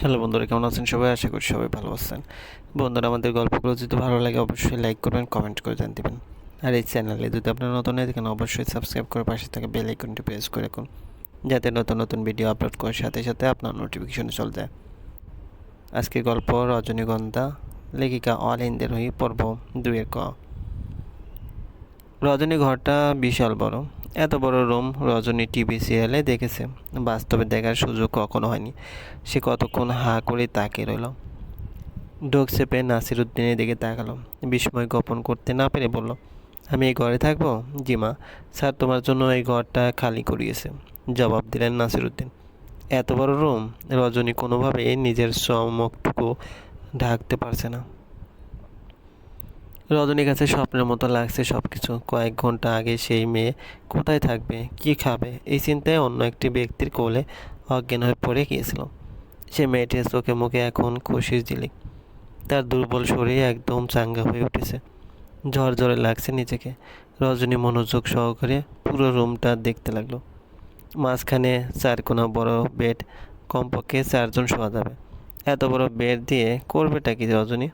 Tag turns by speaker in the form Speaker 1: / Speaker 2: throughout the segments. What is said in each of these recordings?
Speaker 1: Hello বন্ধুরা, কেমন আছেন সবাই? আশা করি সবাই ভালো আছেন। বন্ধুরা, আমাদের গল্পগুলো যদি ভালো লাগে, অবশ্যই লাইক করবেন, কমেন্ট করে জান দিবেন। আর এই চ্যানেলে যদি আপনারা নতুন হয়ে থাকেন, অবশ্যই সাবস্ক্রাইব করে পাশে থাকা বেল আইকনটি প্রেস করে রাখুন, যাতে নতুন নতুন ভিডিও আপলোড করার সাথে সাথে আপনার নোটিফিকেশনে চলে যায়। আজকের গল্প রজনীগন্ধা, লেখিকা অল ইন্দের হই পর্ব দুইয়ের ক। রজনী ঘরটা বিশাল বড়। এত বড় রুম রজনী টিভি সিরিয়ালে দেখেছে। বাস্তবে দেখার সুযোগ কখনো হয়নি। সে কতক্ষণ হা করে তাকিয়ে রইল। ডোক চেপে নাসির উদ্দিনের দিকে তাকালো। বিস্ময় গোপন করতে না পেরে বলল, আমি এই ঘরে থাকব? জিমা স্যার তোমার জন্য এই ঘরটা খালি করিয়েছে। জবাব দিলেন নাসির উদ্দিন এত বড় রুম? রজনী কোনোভাবে নিজের চমকটুকু ঢাকতে পারছে না। রজনীর কাছে স্বপ্নের মতো লাগছে সব কিছু কয়েক ঘণ্টা আগে সেই মেয়ে কোথায় থাকবে? কি খাবে? এই চিন্তায় অন্য একটি ব্যক্তির কোলে অজ্ঞান হয়ে পড়ে গিয়েছিল। সে মেয়েটির চোখে মুখে এখন খুশির ঝিলিক। তার দুর্বল শরীর একদম চাঙ্গা হয়ে উঠেছে। ঝড় ঝরে লাগছে নিজেকে। রজনী মনোযোগ সহকারে পুরো রুমটা দেখতে লাগল। মাঝখানে চারকোনা বড় বেড, কমপক্ষে চারজন শোয়া যাবে। এত বড় বেড দিয়ে করবেটা কি রজনী?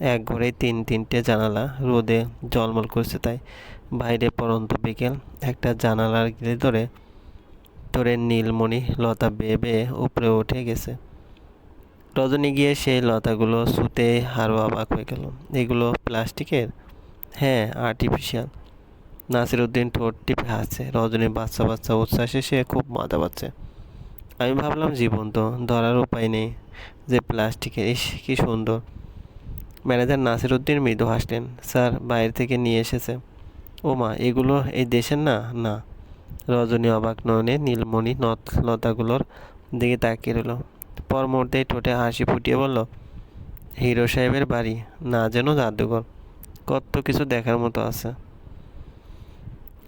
Speaker 1: এক ঘরে তিন তিনটে জানালা রোদে জলমল করছে তাই বাইরে পরন্ত বিকেল একটা জানালার গিলে ধরে ধরে নীলমণি লতা বেয়ে বেয়ে উপরে উঠে গেছে। রজনী গিয়ে সেই লতাগুলো ছুতে আরও অবাক হয়ে গেল। এগুলো প্লাস্টিকের? হ্যাঁ আর্টিফিশিয়াল নাসিরউদ্দিন ঠোঁট টিপে হাসছে। রজনী বাচ্চা বাচ্চা উচ্ছ্বাসে সে খুব মাথা পাচ্ছে আমি ভাবলাম, জীবন্ত, ধরার উপায় নেই যে প্লাস্টিকের, ইস, কি সুন্দর। ম্যানেজার নাসিরউদ্দিন মৃদু হাসলেন, স্যার, বাইরে থেকে নিয়ে এসেছে। ও মা এগুলো এই দেশের না? না। রজনী অবাক নয়নে নীলমণি নথ লতাগুলোর দিকে তাকিয়ে রইল। পর মুহূর্তেই ঠোঁটে হাসি ফুটিয়ে বলল, হিরো সাহেবের বাড়ি, না যেন জাদুঘর। কত কিছু দেখার মতো আছে।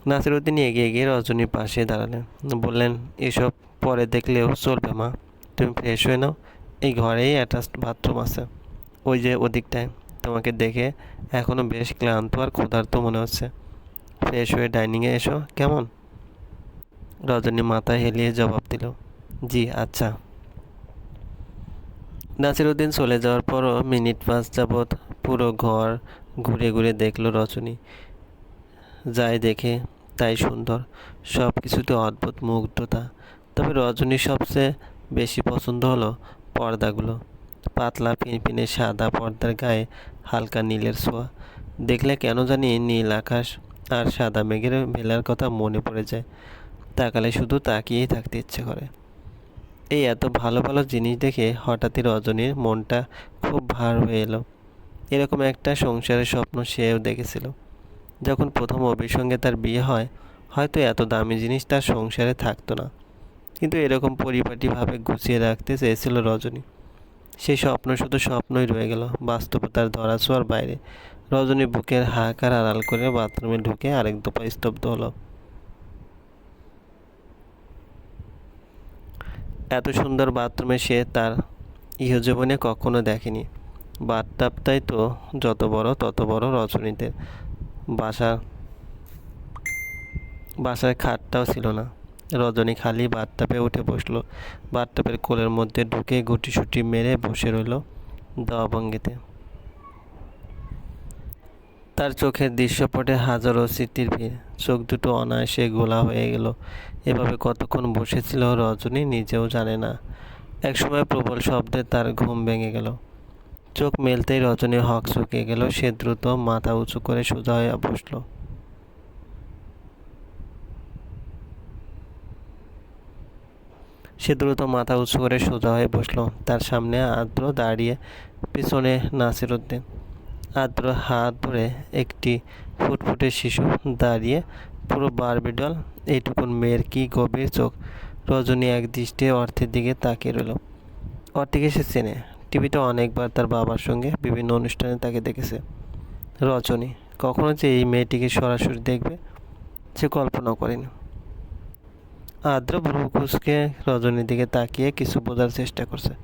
Speaker 1: নাসিরউদ্দিন এগিয়ে গিয়ে রজনীর পাশে দাঁড়ালেন। বললেন, এসব পরে দেখলেও চলবে মা। তুমি ফ্রেশ হয়ে নাও। এই ঘরেই অ্যাটাচড বাথরুম আছে। ওই যে ওদিকটায়, তোমাকে দেখে এখনও বেশ ক্লান্ত আর ক্ষুধার্ত মনে হচ্ছে। ফ্রেশ হয়ে ডাইনিংয়ে এসো, কেমন? রজনী মাথা হেলিয়ে জবাব দিল, জি আচ্ছা। নাসিরুদ্দিন চলে যাওয়ার পরও মিনিট পাঁচ যাবৎ পুরো ঘর ঘুরে ঘুরে দেখল রজনী। যাই দেখে তাই সুন্দর সব কিছুতে অদ্ভুত মুগ্ধতা। তবে রজনীর সবচেয়ে বেশি পছন্দ হলো পর্দাগুলো। পাতলা পিনপিনে সাদা পর্দার গায়ে হালকা নীলের ছোঁয়া। দেখলে কেন জানি নীল আকাশ আর সাদা মেঘের ভেলার কথা মনে পড়ে যায়। তাকালে শুধু তাকিয়েই থাকতে ইচ্ছে করে। এই এত ভালো ভালো জিনিস দেখে হঠাৎই রজনীর মনটা খুব ভার হয়ে এলো। এরকম একটা সংসারের স্বপ্ন সেও দেখেছিল। যখন প্রথম অভির সঙ্গে তার বিয়ে হয়, হয়তো এত দামি জিনিস তার সংসারে থাকতো না। কিন্তু এরকম পরিপাটিভাবে গুছিয়ে রাখতে চেয়েছিল রজনী। সেই স্বপ্ন শুধু স্বপ্নই রয়ে গেল। বাস্তবতার ধরা ছোঁয়ার বাইরে। রজনী বুকের হাহাকার আড়াল করে বাথরুমে ঢুকে আরেক দফা স্তব্ধ হলো। এত সুন্দর বাথরুমে সে তার ইহজীবনে কখনো দেখেনি। বাথটাবটাই তো যত বড় তত বড় রজনীদের বাসার বাসার খাটটাও ছিল না। রজনী খালি বাথটাপে উঠে বসল। বাথটাপের কোলের মধ্যে ঢুকে গুটিসুটি মেরে বসে রইল দাওয়াভঙ্গিতে তার চোখের দৃশ্যপটে হাজারো স্মৃতির ভিড়। চোখ দুটো অনায়াসে গোলা হয়ে গেল। এভাবে কতক্ষণ বসেছিল রজনী নিজেও জানে না। একসময় প্রবল শব্দে তার ঘুম ভেঙে গেল। চোখ মেলতেই রজনী হক চুকিয়ে গেল। সে দ্রুত মাথা উঁচু করে সোজা হয়ে বসল। সে দ্রুত মাথা উঁচু করে সোজা হয়ে বসল। তার সামনে আদ্র দাঁড়িয়ে পিছনে নাসির উদ্দিন। আদ্র হাত ধরে একটি ফুটফুটে শিশু দাঁড়িয়ে পুরো বারবিডল, এইটুকুন মেয়ের কি গভীর চোখ? রজনী এক দৃষ্টি অর্থের দিকে তাকিয়ে রইল। অর্থিকে সে চেনে। টিভিতে অনেকবার তার বাবার সঙ্গে বিভিন্ন অনুষ্ঠানে তাকে দেখেছে। রজনী, কখনো যে এই মেয়েটিকে সরাসরি দেখবে, সে কল্পনাও করেনি। আদ্র ভ্রু কুচকে রজনীর দিকে তাকিয়ে কিছু বোঝার চেষ্টা করছে।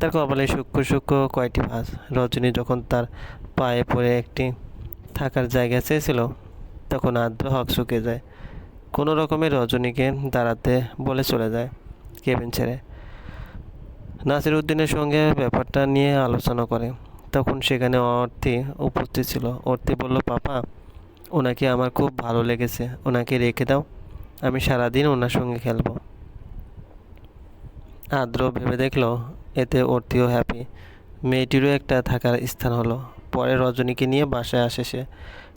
Speaker 1: তার কপালে সূক্ষ্ম সূক্ষ্ম কয়টি ভাঁজ। রজনী যখন তার পায়ে পড়ে একটি থাকার জায়গা চেয়েছিল, তখন আদ্র হক শুকে যায়। কোনো রকমে রজনীকে দাঁড়াতে বলে চলে যায় কেবিন ছেড়ে। নাসির উদ্দিনের সঙ্গে ব্যাপারটা নিয়ে আলোচনা করে। তখন সেখানে অর্থী উপস্থিত ছিল। অর্থী বলল, পাপা, ওনাকে আমার খুব ভালো লেগেছে। ওনাকে রেখে দাও। আমি সারাদিন ওনার সঙ্গে খেলব। আদ্র ভেবে দেখল, এতে অর্থীও হ্যাপি মেয়েটিরও একটা থাকার স্থান হলো। পরে রজনীকে নিয়ে বাসায় আসে সে।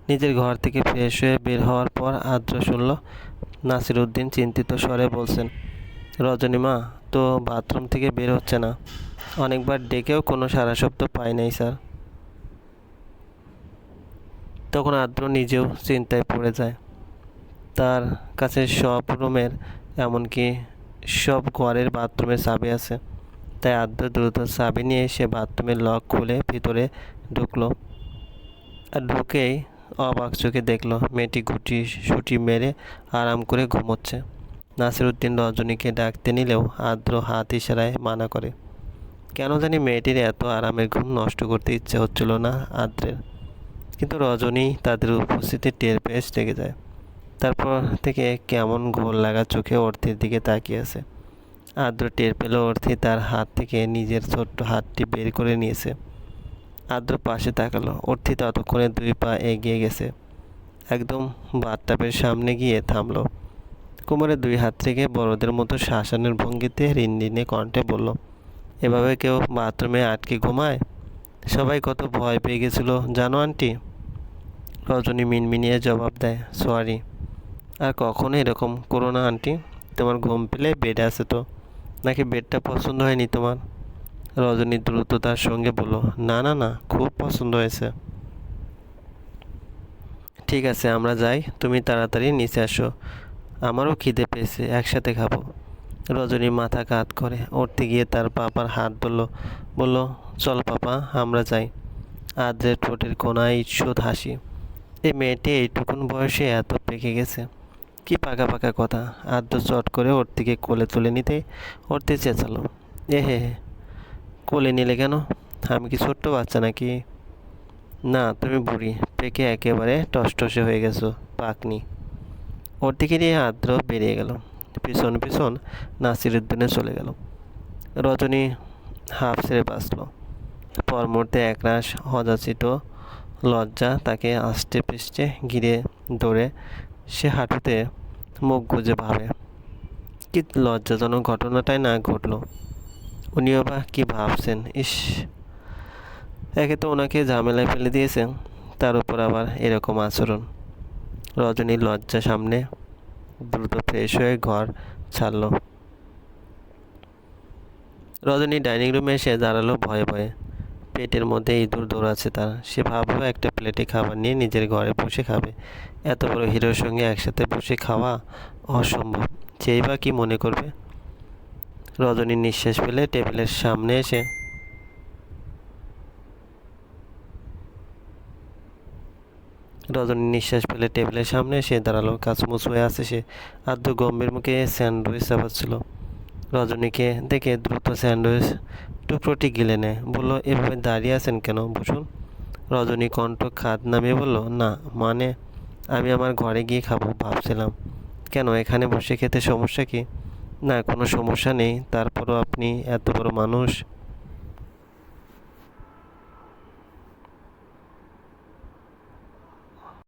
Speaker 1: নিজের ঘর থেকে ফ্রেশ হয়ে বের হওয়ার পর আদ্র শুনল নাসির উদ্দিন চিন্তিত স্বরে বলছেন, রজনী মা, তো বাথরুম থেকে বের হচ্ছে না। অনেকবার ডেকেও কোনো সারা শব্দ পাই নাই, স্যার তখন আদ্র নিজেও চিন্তায় পড়ে যায়। তার কাছে সব রুমের, এমনকি সব ঘরের বাথরুমের চাবি আছে। তাই আদ্র দ্রুত চাবি নিয়ে সে বাথরুমের লক খুলে ভিতরে ঢুকলো। আর ঢুকেই অবাক চোখে দেখল, মেয়েটি গুটি সুটি মেরে আরাম করে ঘুমোচ্ছে। নাসিরুদ্দিন রজনীকে ডাকতে নিলেও আদ্র হাত ইশারায় মানা করে, কেন জানি মেয়েটির এত আরামের ঘুম নষ্ট করতে ইচ্ছে হচ্ছিল না আদ্রের? কিন্তু রজনী তাদের উপস্থিতি টের পেয়ে লেগে যায়। তারপর থেকে কেমন ঘোর লাগা চোখে অর্থের দিকে তাকিয়ে আছে। আদ্র টের পেল অর্থি তার হাত থেকে নিজের ছোট্ট হাতটি বের করে নিয়েছে। আদ্র পাশে তাকালো। অর্থি ততক্ষণে দুই পা এগিয়ে গেছে। একদম বাথটাবের সামনে গিয়ে থামলো। কোমরে দুই হাত থেকে বড়দের মতো শাসানের ভঙ্গিতে রিনরিনে কণ্ঠে বলল, এভাবে কেউ বাথরুমে আটকে ঘুমায়? সবাই কত ভয় পেয়ে গেছিল, জানো আন্টি? রজনী মিনমিনিয়ে জবাব দেয়, সরি। আর কখনো এরকম করো না, আন্টি। তোমার ঘুম পেলে বেড আছে তো। নাকি বেডটা পছন্দ হয়নি তোমার? রজনী দ্রুততার সঙ্গে বলল, না না না, খুব পছন্দ হয়েছে। ঠিক আছে, আমরা যাই। তুমি তাড়াতাড়ি নিচে আসো। আমারও খিদে পেয়েছে, একসাথে খাব। রজনী মাথা কাত করে উঠতে গিয়ে তার পাপার হাত ধরল বলল, চল পাপা, আমরা যাই। আদ্রের ঠোঁটের কোনায় ঈর্ষদ হাসি। এই মেয়েটি এইটুকুন বয়সে এত পেকে গেছে। কি পাকা পাকা কথা? আদ্র চট করে ওর থেকে কোলে তুলে নিতে ওরতে চেঁচালো। এ হে হে, কোলে নিলে কেন? আমি কি ছোট্ট বাচ্চা নাকি? না, তুমি বুড়ি। পেকে একেবারে টসটসে হয়ে গেছো, পাকনি। ওর দিকে নিয়ে আদ্র বেরিয়ে গেল। পিছন পিছন নাসিরুদ্দিনে চলে গেল। রজনী হাফ ছেড়ে বাঁচল। পর মুহূর্তে একরাশ হজাচিত লজ্জা তাকে আষ্টে পৃষ্ঠে ঘিরে ধরে সে হাঁটুতে মুখ গুজে ভাবে, কি লজ্জাজনক ঘটনাটাই না ঘটলো। উনিও বা কী ভাবছেন? ইস, একে তো ওনাকে ঝামেলায় ফেলে দিয়েছেন তার উপর আবার এরকম আচরণ। রজনীর লজ্জা সামনে দ্রুত ফ্রেশ হয়ে ঘর ছাড়ল। রজনী ডাইনিং রুমে এসে দাঁড়াল ভয়ে ভয়ে। পেটের মধ্যে ইঁদুর দৌড়াচ্ছে তার। সে ভাবলো একটা প্লেটে খাবার নিয়ে নিজের ঘরে বসে খাবে। এত বড় হিরোর সঙ্গে একসাথে বসে খাওয়া অসম্ভব। যেই বা কী মনে করবে? রজনী নিঃশ্বাস ফেলে টেবিলের সামনে এসে রজনী নিঃশ্বাস ফেলে টেবিলের সামনে এসে দাঁড়াল। কাচমুচ হয়ে আছে সে। আদ্য গম্ভীর মুখে স্যান্ডউইচ চাপাচ্ছিল। রজনীকে দেখে দ্রুত স্যান্ডউইচ টুকরোটি গিলে নেয়। বলল, এভাবে দাঁড়িয়ে আছেন কেন বসুন? রজনী কণ্ঠ খাদ নামিয়ে বলল, না মানে আমি আমার ঘরে গিয়ে খাব, ভাবছিলাম। কেন, এখানে বসে খেতে সমস্যা কি? না, কোনো সমস্যা নেই। তারপরও আপনি এত বড় মানুষ